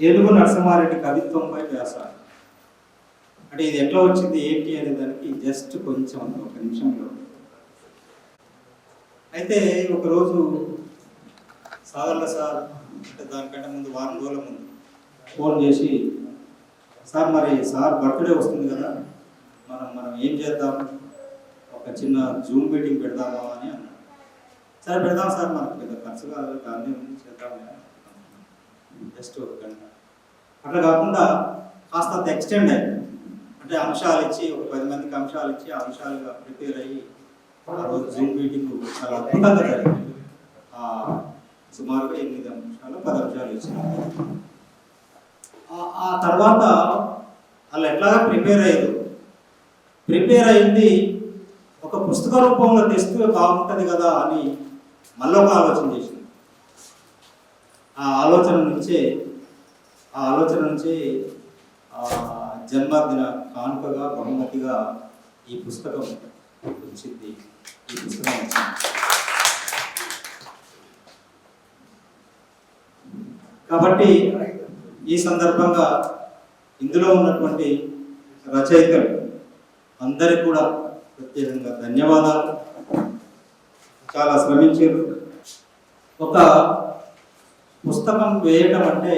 ఏనుగు నరసింహారెడ్డి కవిత్వంపై వ్యాస అంటే ఇది ఎట్లా వచ్చింది? ఏంటి అనే దానికి జస్ట్ కొంచెం ఒక నిమిషంలో. అయితే ఒకరోజు సాగర్ల సార్ అంటే దానికంటే ముందు వారం రోజుల ముందు ఫోన్ చేసి సార్ మరి సార్ బర్త్డే వస్తుంది కదా మనం మనం ఏం చేద్దాం? ఒక చిన్న జూమ్ మీటింగ్ పెడదామా? అని అన్నాడు. సరే పెడదాం సార్ మనకు పెద్ద ఖర్చు కాదు దాన్ని చేద్దాం జస్ట్ ఒక గంట అట్లా కాకుండా కాస్త ఎక్స్టెండ్ అయ్యి అంటే అంశాలు ఇచ్చి ఒక పది మందికి అంశాలు ఇచ్చి అంశాలు అంశాలుగా ప్రిపేర్ అయ్యి ఆ రోజు జూమ్ మీటింగ్ చాలా అద్భుతంగా జరిగింది. ఆ సుమారుగా ఎనిమిది అంశాలు పది అంశాలు ఇచ్చారు. ఆ- ఆ తర్వాత వాళ్ళు ఎట్లాగా ప్రిపేర్ అయ్యారు? ప్రిపేర్ అయింది ఒక పుస్తక రూపంలో తెస్తే బాగుంటుంది కదా అని మళ్ళీ ఒక ఆలోచన చేసింది. ఆ ఆలోచన నుంచే ఆ ఆలోచన నుంచి జన్మదిన కానుకగా బహుమతిగా ఈ పుస్తకం వచ్చింది. ఈ పుస్తకం వచ్చింది. కాబట్టి ఈ సందర్భంగా ఇందులో ఉన్నటువంటి రచయితలు అందరికి కూడా ప్రత్యేకంగా ధన్యవాదాలు. చాలా శ్రమించారు. ఒక పుస్తకం వేయటం అంటే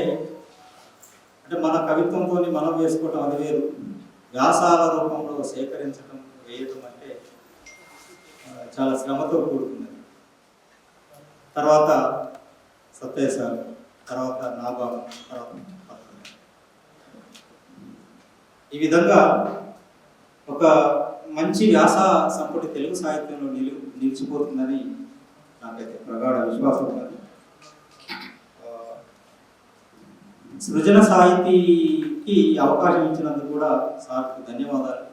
అంటే మన కవిత్వంతో మనం వేసుకోవటం అది వేరు. వ్యాసాల రూపంలో సేకరించడం వేయటం అంటే చాలా శ్రమతో కూడుకున్నది. తర్వాత సత్య సార్ తర్వాత నాబాబు తర్వాత ఈ విధంగా ఒక మంచి వ్యాస సంపుటి తెలుగు సాహిత్యంలో నిలు నిలిచిపోతుందని నాకైతే ప్రగాఢ విశ్వాసం ఉన్నది ఆ, సృజన సాహితీకి అవకాశం ఇచ్చినందుకు కూడా సార్కు ధన్యవాదాలు.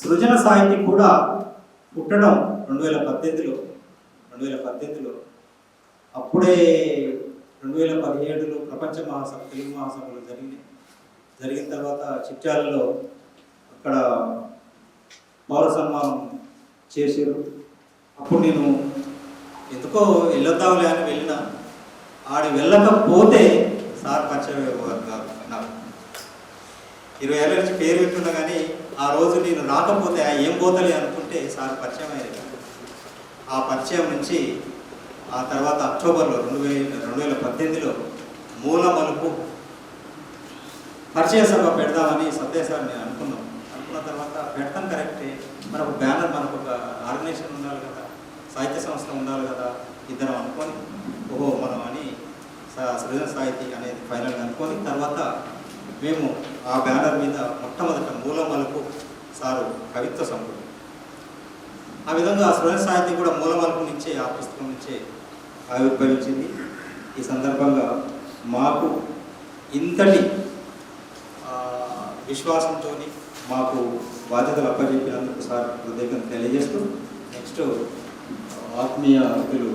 సృజన సాహితీ కూడా పుట్టడం రెండు వేల పద్దెనిమిదిలో రెండు వేల పద్దెనిమిదిలో అప్పుడే రెండు వేల పదిహేడులో ప్రపంచ మహాసభ తెలుగు మహాసభలు జరిగినాయి జరిగిన తర్వాత చిట్యాలలో అక్కడ పౌర సన్మానం చేశారు. అప్పుడు నేను ఎందుకో వెళ్ళొద్దాంలే అని వెళ్ళిన. ఆడి వెళ్ళకపోతే సార్ పరిచయం నాకు ఇరవై ఏళ్ళ నుంచి పేరు పెట్టున్నా కానీ ఆ రోజు నేను రాకపోతే ఏం పోతలే అనుకుంటే సార్ పరిచయం అయ్యేది ఆ పరిచయం నుంచి ఆ తర్వాత అక్టోబర్లో రెండు వేల రెండు వేల పద్దెనిమిదిలో మూల మలుపు పరిచయ సభ పెడదామని సత్య సార్ నేను అనుకున్నాం. అనుకున్న తర్వాత పెడతాం కరెక్టే మనకు బ్యానర్ మనకు ఒక ఆర్గనైజేషన్ ఉండాలి కదా సాహిత్య సంస్థ ఉండాలి కదా ఇద్దరం అనుకొని ఓహో మనం అని సృజన సాహితీ అనేది ఫైనల్ అనుకొని తర్వాత మేము ఆ బ్యానర్ మీద మొట్టమొదట మూల మలుపు సారు కవిత్వ సంపుటి. ఆ విధంగా సృజన సాహితీ కూడా మూల మలుపు నుంచే ఆ పుస్తకం నుంచే ఆవిర్భవించింది. ఈ సందర్భంగా మాకు ఇంతటి విశ్వాసంతో మాకు బాధ్యతలు అప్పచెప్పినందుకు సార్ కృతజ్ఞత తెలియజేస్తూ నెక్స్ట్ ఆత్మీయ అతిథులు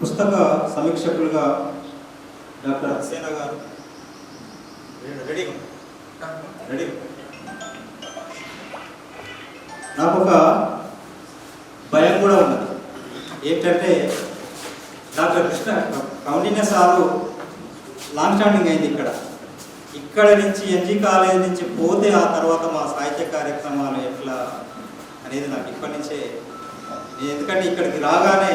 పుస్తక సమీక్షకులుగా డాక్టర్ హసేనా గారు. రెడీగా రెడీ. నాకు ఒక భయం కూడా ఉన్నది. ఏంటంటే doctor Krishna Kaundinya sir long standing అయింది ఇక్కడ. ఇక్కడ నుంచి ఎన్జీ కాలేజ్ నుంచి పోతే ఆ తర్వాత మా సాహిత్య కార్యక్రమాలు ఎట్లా అనేది నాకు ఇప్పటి నుంచే ఎందుకంటే ఇక్కడికి రాగానే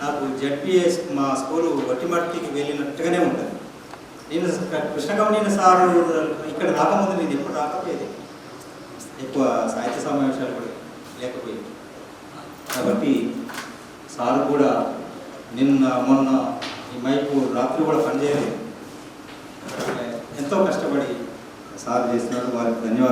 నాకు జడ్పిఏ మా స్కూలు వట్టిమట్టికి వెళ్ళినట్టుగానే ఉంటుంది. నేను కృష్ణ సార్ ఇక్కడ రాకముందు నేను ఎప్పుడు రాకపోయేది. ఎక్కువ సాహిత్య సమావేశాలు కూడా లేకపోయింది. కాబట్టి సార్ కూడా నిన్న మొన్న ఈ మైకు రాత్రి కూడా పనిచేయలేదు. ఎంతో కష్టపడి సార్ చేసినారు వారికి ధన్యవాదాలు.